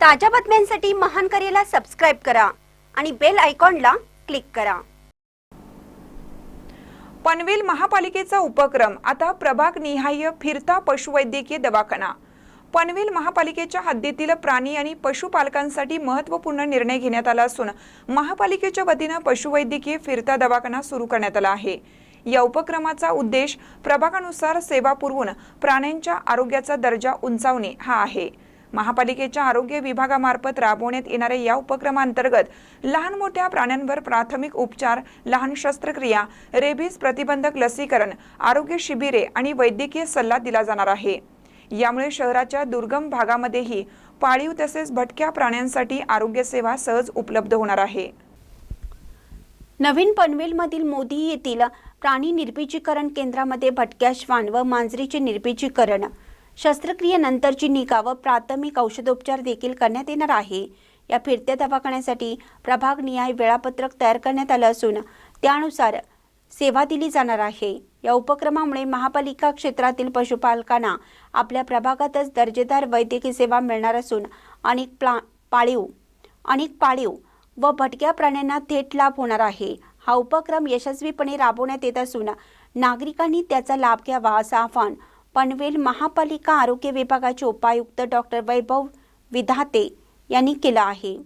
ताज्या बातम्यांसाठी महान करेला सबस्क्राईब करा आणि बेल आयकॉनला क्लिक करा. पनवेल महापालिकेचा उपक्रम आता प्रभाग निहाय फिरता पशुवैद्यकीय दवाखाना. पनवेल महापालिकेच्या हद्दीतील प्राणी आणि पशुपालकांसाठी महत्त्वपूर्ण निर्णय घेण्यात आला असून महापालिकेच्या वतीनं पशुवैद्यकीय फिरता दवाखाना सुरू करण्यात आला आहे. या उपक्रमाचा उद्देश प्रभागानुसार सेवा पुरवून प्राण्यांच्या आरोग्याचा दर्जा उंचावणे हा आहे. महापालिकेच्या आरोग्य विभागामार्फत राबवण्यात येणाऱ्या या उपक्रमांतर्गत लहान मोठ्या प्राण्यांवर प्राथमिक उपचार लहान शस्त्रक्रिया रेबीज प्रतिबंधक लसीकरण आरोग्य शिबिरे आणि वैद्यकीय सल्ला दिला जाणार आहे. यामुळे शहराच्या दुर्गम भागामध्येही पाळीव तसेच भटक्या प्राण्यांसाठी आरोग्य सेवा सहज उपलब्ध होणार आहे. नवीन पनवेलमधील मोदी येथील प्राणी निर्बीजीकरण केंद्रामध्ये भटक्या श्वान व मांजरीचे निर्बीजीकरण शस्त्रक्रियेनंतरची निगा व प्राथमिक औषधोपचार देखील करण्यात येणार आहे. या फिरत्या दवाखान्यासाठी प्रभाग निहाय वेळापत्रक तयार करण्यात आलं असून त्यानुसार सेवा दिली जाणार आहे. या उपक्रमामुळे महापालिका क्षेत्रातील पशुपालकांना आपल्या प्रभागातच दर्जेदार वैद्यकीय सेवा मिळणार असून अनेक प्ला पाळीव अनेक पाळीव व भटक्या प्राण्यांना थेट लाभ होणार आहे. हा उपक्रम यशस्वीपणे राबवण्यात येत असून नागरिकांनी त्याचा लाभ घ्यावा असं आवाहन पनवेल महापालिका आरोग्य विभागाचे उपायुक्त डॉक्टर वैभव विधाते यांनी केलं आहे.